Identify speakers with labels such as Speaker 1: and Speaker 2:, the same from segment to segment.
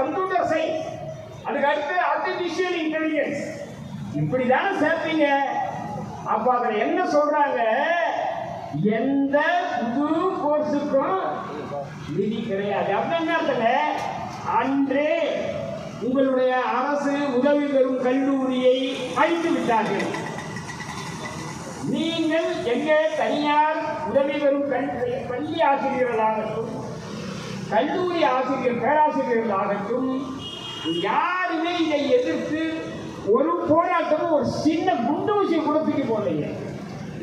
Speaker 1: Computer science அதுக்கு அடுத்து artificial intelligence இப்படிதானே சேர்ப்பீங்க அப்ப அதில் என்ன சொல்றாங்க? எந்த புது கோர்ஸுக்கும் நிதி கிடையாது. அப்படின்னு அர்த்தங்க? அன்றே உங்களுடைய அரசு உதவி பெறும் கல்லூரியை அழித்து விட்டார்கள். நீங்கள் எங்கே தனியார் உதவி பெறும் கல்வி பள்ளி ஆசிரியர்களாக கல்லூரி ஆசிரியர் பேராசிரியர்களாகட்டும் யாருமே இதை எதிர்த்து ஒரு போராட்டமும் ஒரு சின்ன குண்டு ஊசி கொடுத்துட்டு போலைங்க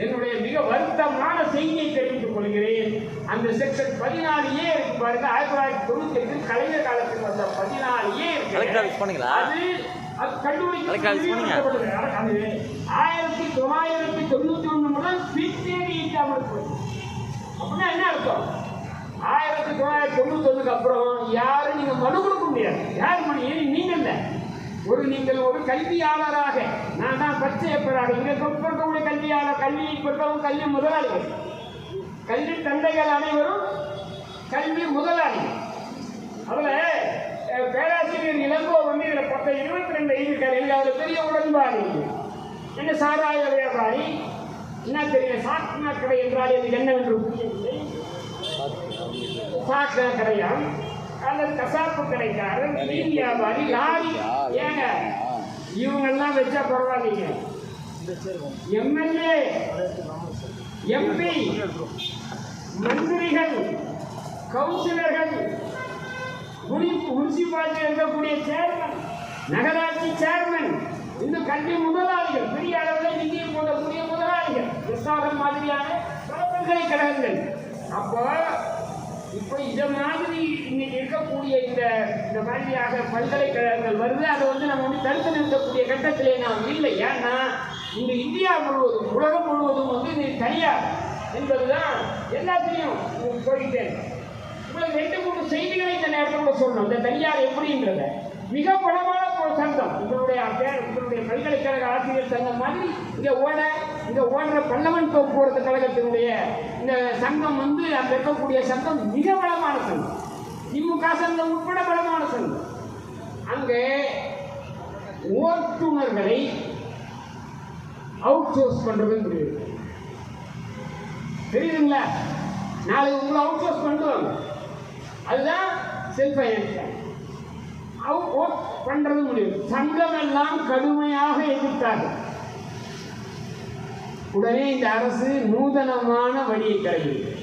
Speaker 1: என்னுடைய மிக வருத்தமான செய்தியை தெரிவித்துக் கொள்கிறேன். அந்த செக்ஷன் பதினாலு ஏ இருக்கு பாருங்க ஆயிரத்தி தொள்ளாயிரத்தி தொண்ணூத்தி எட்டு கலைஞர் காலத்தில் வந்த பதினாலு ஏ? அது
Speaker 2: போனீங்க?
Speaker 1: அது ஆயிரத்தி தொள்ளாயிரத்தி தொண்ணூத்தி ஒண்ணு முதல் போச்சு அப்படின்னா என்ன அர்த்தம்? ஆயிரத்தி தொள்ளாயிரத்தி தொண்ணூத்தி அப்புறம் யாரும் நீங்க மனு கொடுக்க முடியாது. யார் மனு? நீங்க இல்ல? ஒரு நீங்கள் ஒரு கல்வியாளராக நான் தான் பச்சையப்பராக இங்கே இருக்கக்கூடிய கல்வியாளர் கல்வியை பெற்றவங்க கல்வி முதலாளிகள். கல்வி தந்தைகள் அனைவரும் கல்வி முதலாளிகள். அதில் பேராசிரியர் இளங்கோ வந்து இதில் பத்து இருபத்தி ரெண்டு எழுதியிருக்காரு. எனக்கு அதில் பெரிய உடன்பாடு என்ன சாராய வியாபாரி? என்ன தெரியும்? சாத்மா கடை என்றால் இது என்னவென்று புரியவில்லை. சாக்க கடையாம் அல்லது கசாப்பு கடைக்காரன் மீன் வியாபாரி லாரி ஏங்க இவங்கெல்லாம் வச்சா பரவாயில்லைங்க. எம்எல்ஏ எம்பி மந்திரிகள் கவுன்சிலர்கள் முனிசிபாலிட்டி இருக்கக்கூடிய சேர்மன் நகராட்சி சேர்மன் இந்த கல்வி முதலாளிகள் பெரிய அளவில் நிதியை போடக்கூடிய முதலாளிகள் விசாகம் மாதிரியான பல பல்கலைக்கழகங்கள் அப்போ இப்போ இந்த மாதிரி இன்னைக்கு இருக்கக்கூடிய இந்த இந்த மாதிரியாக பல்கலைக்கழகங்கள் வருது. அதை வந்து நம்ம வந்து தடுத்து நிறுத்தக்கூடிய கட்டத்திலே நாம் இல்லை. ஏன்னா இந்த இந்தியா முழுவதும் உலகம் முழுவதும் வந்து இது தனியார் என்பதுதான் எல்லாத்திலையும் சொல்லிட்டேன். உங்களுக்கு ரெண்டு மூணு செய்திகளை இந்த நேரத்தில் சொன்னோம் சொல்லணும். இந்த தனியார் எப்படின்றத? மிக பலமான ஒரு சங்கம். உங்களுடைய உங்களுடைய பல்கலைக்கழக ஆசிரியர் சங்கம் மாதிரி இங்கே ஓட இங்கே ஓடுற பல்லவன் போக்குவரத்து கழகத்தினுடைய இந்த சங்கம் வந்து அங்கே இருக்கக்கூடிய சங்கம் மிக பலமான சங்கம். திமுக சங்கம் உட்பட பலமான சங்கம். அங்கே ஓட்டுநர்களை அவுட் சோர்ஸ் பண்ணுறதுன்னு தெரியுது தெரியுதுங்களா? நாளைக்கு உங்களை அவுட் சோர்ஸ் பண்ணுவாங்க அதுதான் செல்ஃப் ஐடென்டிஃபை பண்றது முடியும் சங்கம் எல்லாம் கடுமையாக எதிர்த்தார்கள். உடனே இந்த அரசு நூதனமான வழியை கிடைக்கிறது